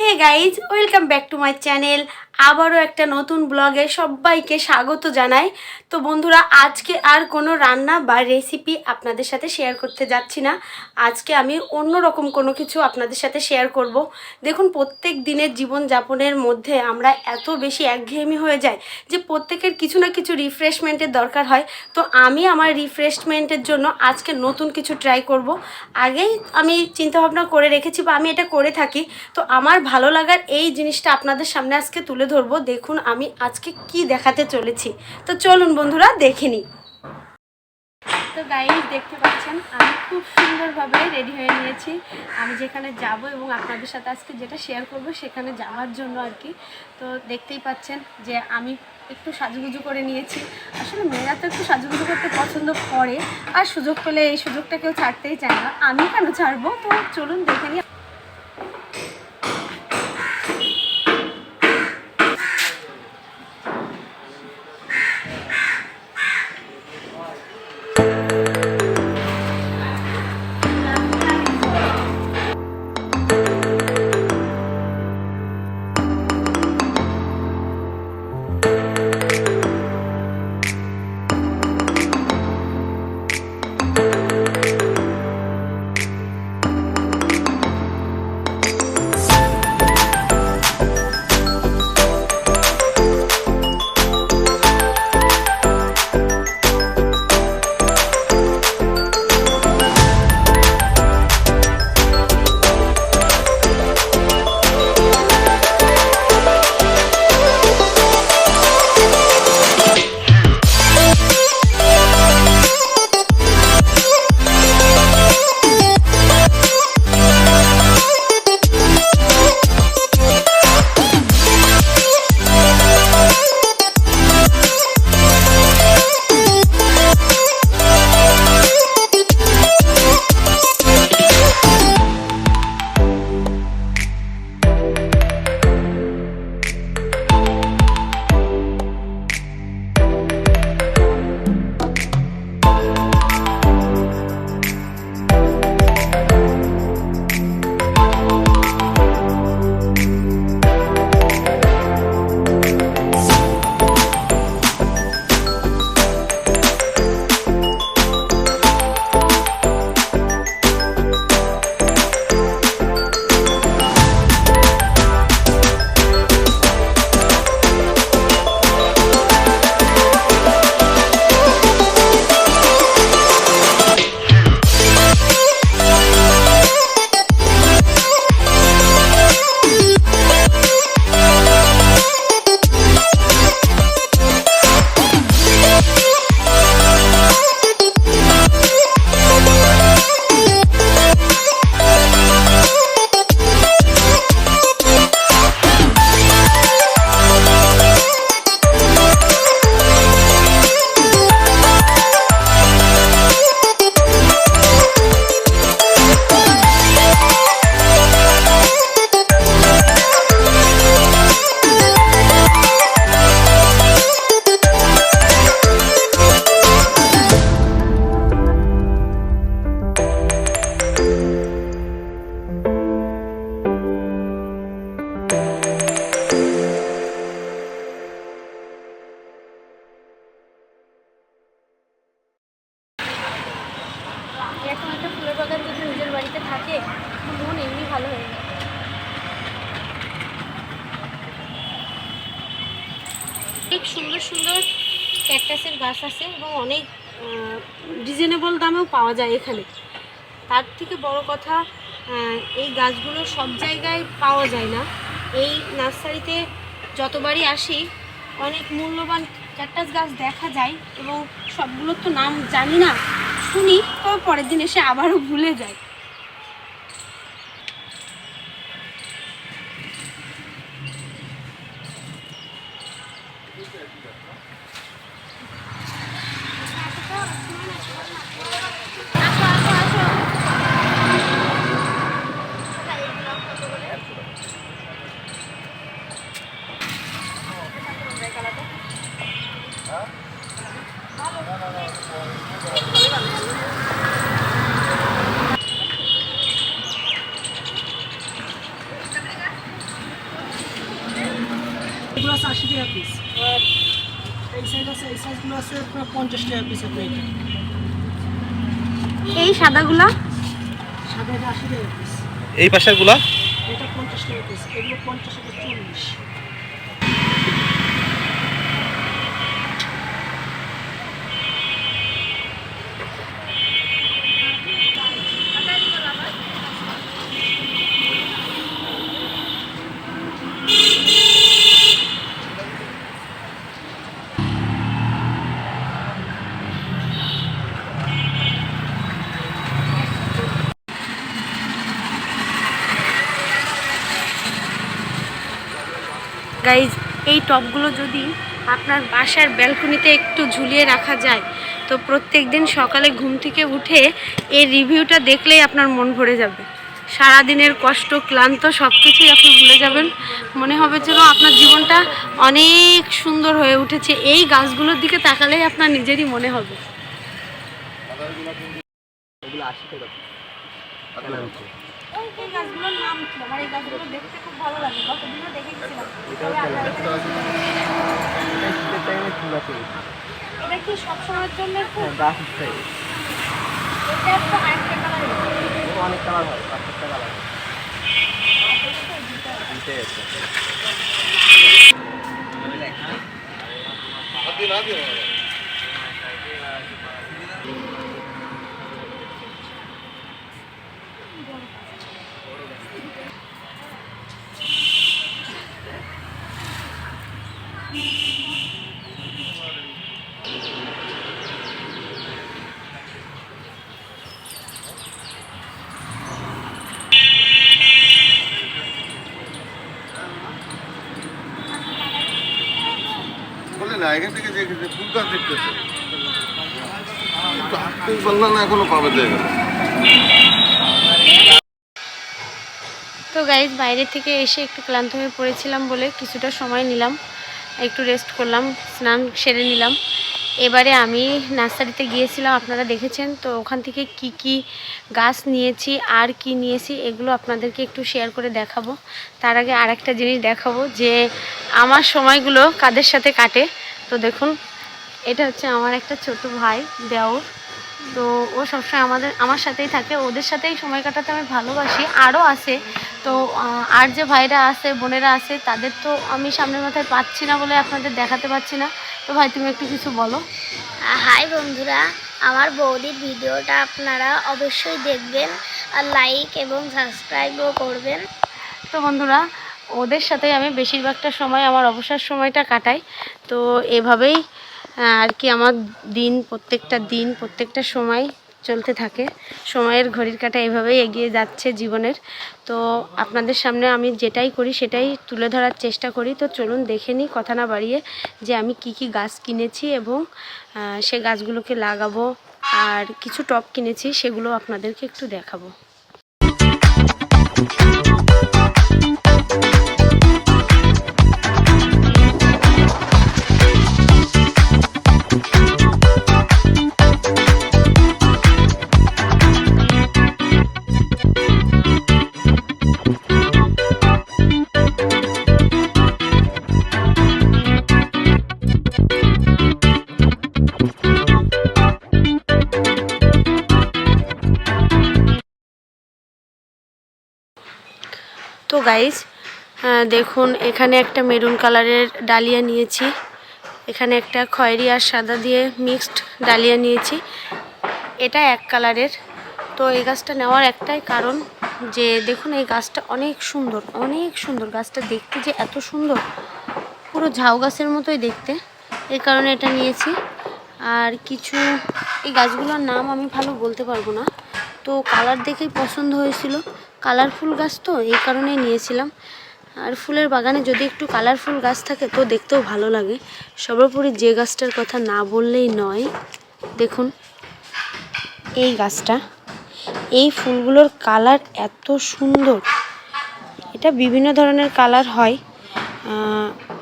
hey guys welcome back to my channel আবারও একটা নতুন ব্লগে সবাইকে স্বাগত জানাই। তো বন্ধুরা, আজকে আর কোনো রান্না বা রেসিপি আপনাদের সাথে শেয়ার করতে যাচ্ছি না। আজকে আমি অন্য রকম কোনো কিছু আপনাদের সাথে শেয়ার করব। দেখুন, প্রত্যেক দিনের জীবনযাপনের মধ্যে আমরা এত বেশি একঘেয়েমি হয়ে যাই যে প্রত্যেকের কিছু না কিছু রিফ্রেশমেন্টের দরকার হয়। তো আমি আমার রিফ্রেশমেন্টের জন্য আজকে নতুন কিছু ট্রাই করব। আগেই আমি চিন্তাভাবনা করে রেখেছি বা আমি এটা করে থাকি। তো আমার ভালো লাগার এই জিনিসটা আপনাদের সামনে আজকে তুলে ধরবো, দেখুন আমি আজকে কি দেখাতে চলেছি। তো চলুন বন্ধুরা, দেখে নিই। তো গাইজ দেখতে পাচ্ছেন, আমি খুব সুন্দরভাবে রেডি হয়ে নিয়েছি। আমি যেখানে যাব এবং আপনাদের সাথে আজকে যেটা শেয়ার করব, সেখানে যাওয়ার জন্য আর কি। তো দেখতেই পাচ্ছেন যে আমি একটু সাজুগুজু করে নিয়েছি। আসলে মেয়েরা তো একটু সাজুগুজু করতে পছন্দ করে, আর সুযোগ পেলে এই সুযোগটা কেউ ছাড়তেই চায় না। আমি কেন ছাড়বো? তো চলুন দেখে নিই। অনেক সুন্দর সুন্দর ক্যাকটাসের গাছ আছে এবং অনেক রিজনেবল দামেও পাওয়া যায় এখানে। তার থেকে বড় কথা এই গাছগুলো সব জায়গায় পাওয়া যায় না। এই নার্সারিতে যতবারই আসি, অনেক মূল্যবান ক্যাকটাস গাছ দেখা যায় এবং সবগুলোর তো নাম জানি না, শুনি, তবে পরের দিন এসে আবারও ভুলে যাই। Eu vou achar que Vamos lá. এই সাইজ আছে এই সাইজগুলো আছে আপনার পঞ্চাশ টাকা পিস আপনি এই সাদাগুলা? সাদা এটা আশি টাকা পিস এই পাশেরগুলা? এটা পঞ্চাশ টাকা পিস এগুলো পঞ্চাশ টাকা চল্লিশ। গাইজ এই টপগুলো যদি আপনার বাসার ব্যালকনিতে একটু ঝুলিয়ে রাখা যায় তো প্রত্যেক দিন সকালে ঘুম থেকে উঠে এই রিভিউটা দেখলেই আপনার মন ভরে যাবে। সারাদিনের কষ্ট ক্লান্ত সব কিছুই আপনি ভুলে যাবেন। মনে হবে যেন আপনার জীবনটা অনেক সুন্দর হয়ে উঠেছে। এই গাছগুলোর দিকে তাকালেই আপনার নিজেরই মনে হবে। এই গাছগুলোর নাম কি? আমার এই গাছগুলো দেখতে খুব ভালো লাগে। গতদিনও দেখে গেছিলাম এটা কি সবসময়ের জন্য ফুল এটা একটা আরেকটা কালার অনেক কালার হয় পাঁচটা কালার বলে না, এখান থেকে যে দেখতেছে। একটু তো গাইজ বাইরে থেকে এসে একটু ক্লান্ত হয়ে পড়েছিলাম বলে কিছুটা সময় নিলাম। একটু রেস্ট করলাম, স্নান সেরে নিলাম। এবারে আমি নার্সারিতে গিয়েছিলাম, আপনারা দেখেছেন। তো ওখান থেকে কি কি গাছ নিয়েছি, আর কি নিয়েছি, এগুলো আপনাদেরকে একটু শেয়ার করে দেখাবো। তার আগে আরেকটা জিনিস দেখাবো যে, আমার সময়গুলো কাদের সাথে কাটে? তো দেখুন এটা হচ্ছে আমার একটা ছোট ভাই দেওর। তো ও সবসময় আমাদের আমার সাথেই থাকে। ওদের সাথেই সময় কাটাতে আমি ভালোবাসি। আরও আছে। তো আর যে ভাইরা আছে বোনেরা আছে তাদের তো আমি সামনের মাথায় পাচ্ছি না বলে আপনাদের দেখাতে পাচ্ছি না। তো ভাই তুমি একটু কিছু বলো। হাই বন্ধুরা আমার বৌদির ভিডিওটা আপনারা অবশ্যই দেখবেন আর লাইক এবং সাবস্ক্রাইবও করবেন। তো বন্ধুরা ওদের সাথে আমি বেশিরভাগটা সময় আমার অবসর সময়টা কাটাই। তো এভাবেই আর কি আমার দিন, প্রত্যেকটা দিন, প্রত্যেকটা সময় চলতে থাকে। সময়ের ঘড়ির কাটা এভাবেই এগিয়ে যাচ্ছে জীবনের। তো আপনাদের সামনে আমি যেটাই করি, সেটাই তুলে ধরার চেষ্টা করি। তো চলুন দেখে নিই, কথা না বাড়িয়ে, যে আমি কি কি গাছ কিনেছি এবং সে গাছগুলোকে লাগাবো আর কিছু টপ কিনেছি, সেগুলো আপনাদেরকে একটু দেখাবো। গাইজ দেখুন, এখানে একটা মেরুন কালারের ডালিয়া নিয়েছি। এখানে একটা খয়েরি আর সাদা দিয়ে মিক্সড ডালিয়া নিয়েছি। এটা এক কালারের তো এই গাছটা নেওয়ার একটাই কারণ যে, দেখুন, এই গাছটা অনেক সুন্দর অনেক সুন্দর। গাছটা দেখতে যে এত সুন্দর। পুরো ঝাউ গাছের মতোই দেখতে। এই কারণে এটা নিয়েছি। আর কিছু, এই গাছগুলোর নাম আমি ভালো বলতে পারব না। তো কালার দেখেই পছন্দ হয়েছিল। কালারফুল গাছ তো, এই কারণেই নিয়েছিলাম। আর ফুলের বাগানে যদি একটু কালারফুল গাছ থাকে তো দেখতেও ভালো লাগে। সর্বোপরি যে গাছটার কথা না বললেই নয়। দেখুন, এই গাছটা, এই ফুলগুলোর কালার এত সুন্দর। এটা বিভিন্ন ধরনের কালার হয়।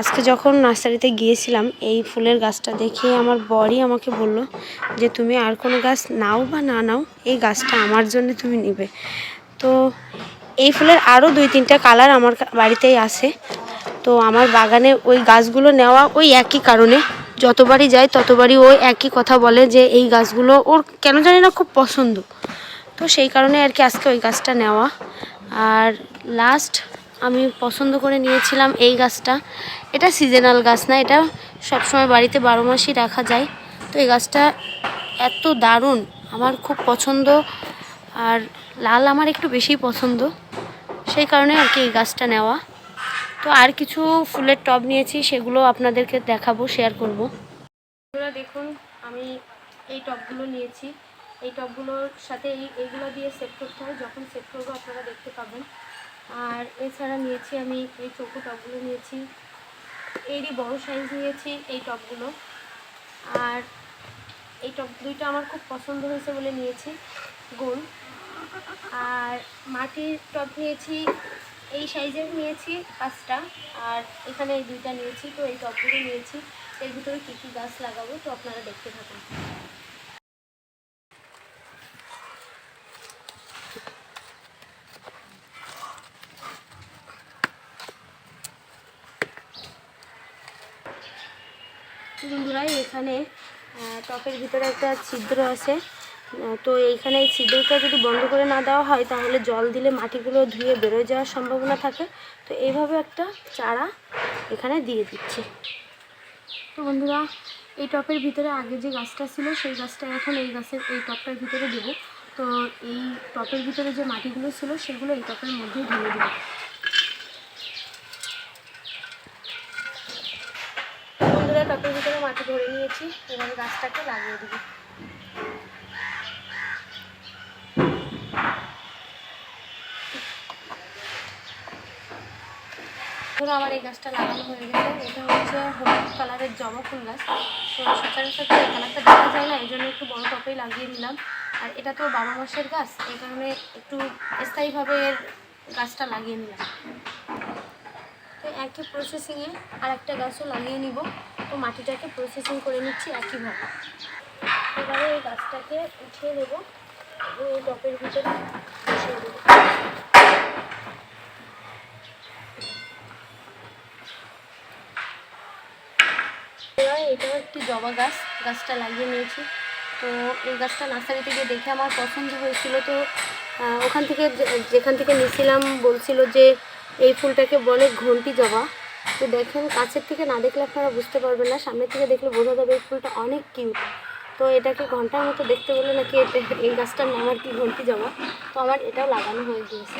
আজকে যখন নার্সারিতে গিয়েছিলাম, এই ফুলের গাছটা দেখে আমার বরই আমাকে বলল যে, তুমি আর কোনো গাছ নাও বা না নাও, এই গাছটা আমার জন্য তুমি নেবে। তো এই ফুলের আরও দুই তিনটা কালার আমার বাড়িতেই আছে। তো আমার বাগানে ওই গাছগুলো নেওয়া ওই একই কারণে। যতবারই যাই ততবারই ও একই কথা বলে যে এই গাছগুলো ওর কেন জানি না খুব পছন্দ। তো সেই কারণে আর কি আজকে ওই গাছটা নেওয়া। আর লাস্ট আমি পছন্দ করে নিয়েছিলাম এই গাছটা। এটা সিজনাল গাছ না, এটা সবসময় বাড়িতে বারো মাসই রাখা যায়। তো এই গাছটা এত দারুণ, আমার খুব পছন্দ। আর লাল আমার একটু বেশি পছন্দ। সেই কারণে আর কি এই গাছটা নেওয়া। তো আর কিছু ফুলের টব নিয়েছি, সেগুলো আপনাদেরকে দেখাবো শেয়ার করব। বন্ধুরা দেখুন, আমি এই টবগুলো নিয়েছি। এই টবগুলোর সাথে এই, এইগুলো দিয়ে সেট করতে হয়, যখন সেট করব আপনারা দেখতে পাবেন। আর এছাড়া নিয়েছি আমি এই চৌকো টবগুলো নিয়েছি। এরই বড় সাইজ নিয়েছি এই টবগুলো। আর এই টব, দুইটা আমার খুব পছন্দ হয়েছে বলে নিয়েছি। গোল। আর মাটির টব নিয়েছি, এই সাইজের নিয়েছি পাঁচটা, আর এখানে এই দুইটা নিয়েছি, তো এই টবগুলো নিয়েছি। এর ভিতরে কী কী গাছ লাগাবো তো আপনারা দেখতে থাকুন। বন্ধুরা, এখানে টপের ভিতরে একটা ছিদ্র আছে। তো এইখানে এই ছিদ্রটা যদি বন্ধ করে না দেওয়া হয়, তাহলে জল দিলে মাটিগুলো ধুয়ে বেরোয় যাওয়ার সম্ভাবনা থাকে। তো এইভাবে একটা চারা এখানে দিয়ে দিচ্ছি। তো বন্ধুরা, এই টপের ভিতরে আগে যে গাছটা ছিল, সেই গাছটা এখন এই গাছের, এই টপটার ভিতরে দেবো। তো এই টপের ভিতরে যে মাটিগুলো ছিল, সেগুলো এই টপের মধ্যেই ঢেলে দেবো। বন্ধুরা, টপের ভিতরে মাটি ধরে নিয়েছি। এবার গাছটাকে লাগিয়ে দেবো। ধরো আমার এই গাছটা লাগানো হয়ে গেছে। এটা হচ্ছে হলুদ কালারের জবা ফুল গাছ। তো সচরাচর তো কালারটা দেখা যায় না, এই জন্য একটু বড় টপেই লাগিয়ে নিলাম। আর এটা তো বারো মাসের গাছ, এই কারণে একটু স্থায়ীভাবে এর গাছটা লাগিয়ে নিলাম। তো একই প্রসেসিংয়ে আর একটা গাছও লাগিয়ে নিব। তো মাটিটাকে প্রসেসিং করে নিচ্ছি একইভাবে। এবারে এই গাছটাকে উঠিয়ে নেব এটাও একটি জবা গাছ, গাছটা লাগিয়ে নিয়েছি। তো এই গাছটা নার্সারি থেকে দেখে আমার পছন্দ হয়েছিল। তো ওখান থেকে যেখান থেকে নিয়েছিলাম বলছিল যে, এই ফুলটাকে বলে ঘন্টি জবা। তো দেখেন, কাছের থেকে না দেখলে আপনারা বুঝতে পারবেন না, সামনের থেকে দেখলে বোঝা যাবে এই ফুলটা অনেক কিউট। তো এটাকে ঘণ্টার মতো দেখতে বলে নাকি এই গাছটার নাম আর কি ঘন্টি জমা তো আমার এটাও লাগানো হয়ে গিয়েছে।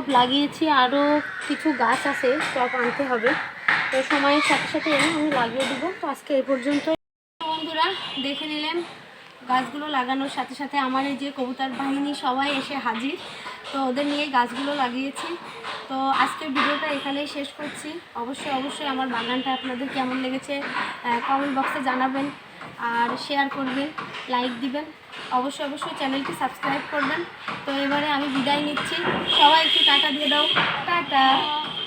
সম্ভব লাগিয়েছি আরও কিছু গাছ আছে, টব আনতে হবে। তো সময়ের সাথে সাথে এনে আমি লাগিয়ে দেবো। তো আজকে এই পর্যন্ত। বন্ধুরা, দেখে নিলেন গাছগুলো লাগানোর সাথে সাথে আমার এই যে কবুতর বাহিনী সবাই এসে হাজির। তো ওদের নিয়ে গাছগুলো লাগিয়েছি। তো আজকের ভিডিওটা এখানেই শেষ করছি। অবশ্যই অবশ্যই আমার বাগানটা আপনাদের কেমন লেগেছে কমেন্ট বক্সে জানাবেন। আর শেয়ার করবেন লাইক দিবেন। অবশ্যই অবশ্যই চ্যানেলটি সাবস্ক্রাইব করবেন। তো এবারে আমি বিদায় নিচ্ছি। সবাই একটু টাটা দিয়ে দাও। টাটা।